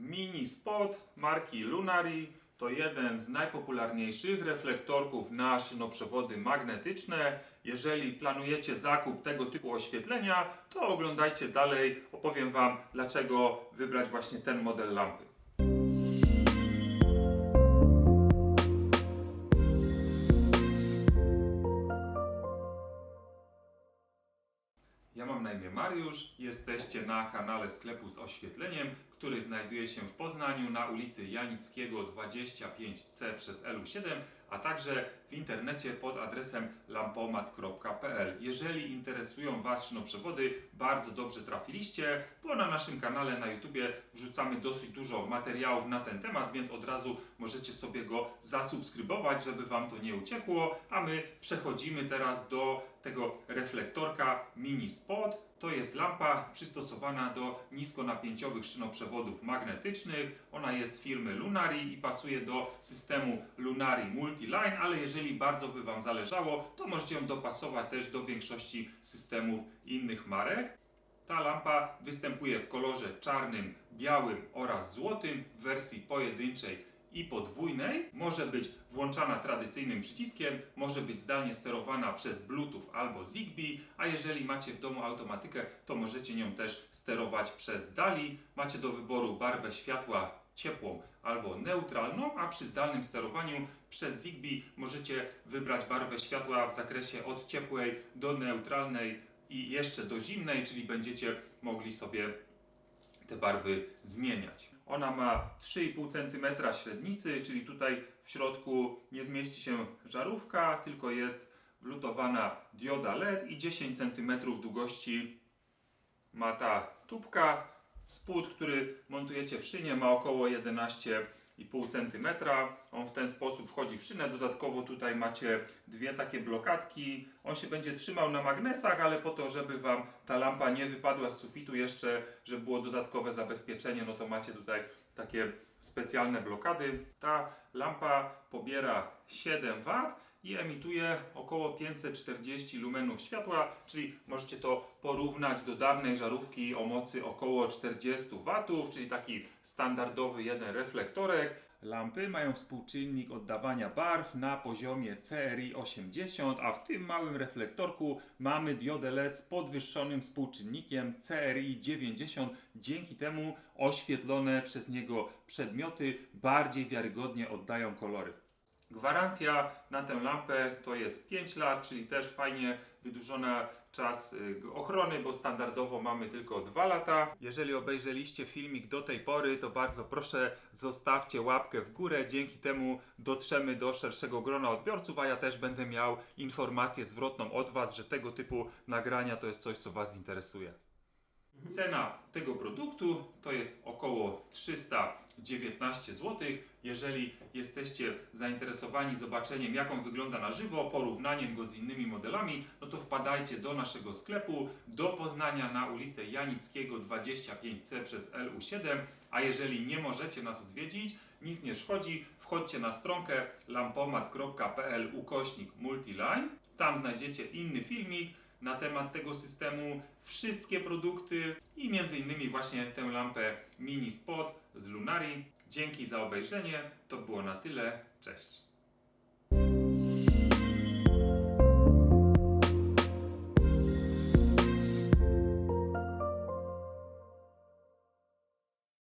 Mini Spot marki Lunari to jeden z najpopularniejszych reflektorków na szynoprzewody magnetyczne. Jeżeli planujecie zakup tego typu oświetlenia, to oglądajcie dalej. Opowiem Wam, dlaczego wybrać właśnie ten model lampy. Ja mam na imię Mariusz, jesteście na kanale sklepu z oświetleniem, który znajduje się w Poznaniu na ulicy Janickiego 25C przez LU7, a także w internecie pod adresem lampomat.pl. Jeżeli interesują Was szynoprzewody, bardzo dobrze trafiliście, bo na naszym kanale na YouTubie wrzucamy dosyć dużo materiałów na ten temat, więc od razu możecie sobie go zasubskrybować, żeby Wam to nie uciekło, a my przechodzimy teraz do tego reflektorka Mini Spot. To jest lampa przystosowana do niskonapięciowych szynoprzewodów magnetycznych. Ona jest firmy Lunari i pasuje do systemu Lunari Multiline, ale jeżeli bardzo by Wam zależało, to możecie ją dopasować też do większości systemów innych marek. Ta lampa występuje w kolorze czarnym, białym oraz złotym w wersji pojedynczej i podwójnej. Może być włączana tradycyjnym przyciskiem, może być zdalnie sterowana przez Bluetooth albo Zigbee, a jeżeli macie w domu automatykę, to możecie nią też sterować przez DALI. Macie do wyboru barwę światła ciepłą albo neutralną, a przy zdalnym sterowaniu przez Zigbee możecie wybrać barwę światła w zakresie od ciepłej do neutralnej i jeszcze do zimnej, czyli będziecie mogli sobie te barwy zmieniać. Ona ma 3,5 cm średnicy, czyli tutaj w środku nie zmieści się żarówka, tylko jest wlutowana dioda LED i 10 cm długości ma ta tubka. Spód, który montujecie w szynie ma około 11,5 cm. On w ten sposób wchodzi w szynę. Dodatkowo tutaj macie dwie takie blokadki. On się będzie trzymał na magnesach, ale po to, żeby Wam ta lampa nie wypadła z sufitu jeszcze, żeby było dodatkowe zabezpieczenie, no to macie tutaj takie specjalne blokady. Ta lampa pobiera 7 W i emituje około 540 lumenów światła, czyli możecie to porównać do dawnej żarówki o mocy około 40 W, czyli taki standardowy jeden reflektorek. Lampy mają współczynnik oddawania barw na poziomie CRI 80, a w tym małym reflektorku mamy diodę LED z podwyższonym współczynnikiem CRI 90. Dzięki temu oświetlone przez niego przedmioty bardziej wiarygodnie oddają kolory. Gwarancja na tę lampę to jest 5 lat, czyli też fajnie wydłużona czas y, ochrony, bo standardowo mamy tylko 2 lata. Jeżeli obejrzeliście filmik do tej pory, to bardzo proszę zostawcie łapkę w górę. Dzięki temu dotrzemy do szerszego grona odbiorców, a ja też będę miał informację zwrotną od Was, że tego typu nagrania to jest coś, co Was interesuje. Cena tego produktu to jest około 319 zł. Jeżeli jesteście zainteresowani zobaczeniem, jak on wygląda na żywo, porównaniem go z innymi modelami, no to wpadajcie do naszego sklepu do Poznania na ulicę Janickiego 25C przez LU7. A jeżeli nie możecie nas odwiedzić, nic nie szkodzi, wchodźcie na stronkę lampomat.pl ukośnik multiline. Tam znajdziecie inny filmik na temat tego systemu, wszystkie produkty i między innymi właśnie tę lampę Mini Spot z Lunari. Dzięki za obejrzenie, to było na tyle. Cześć!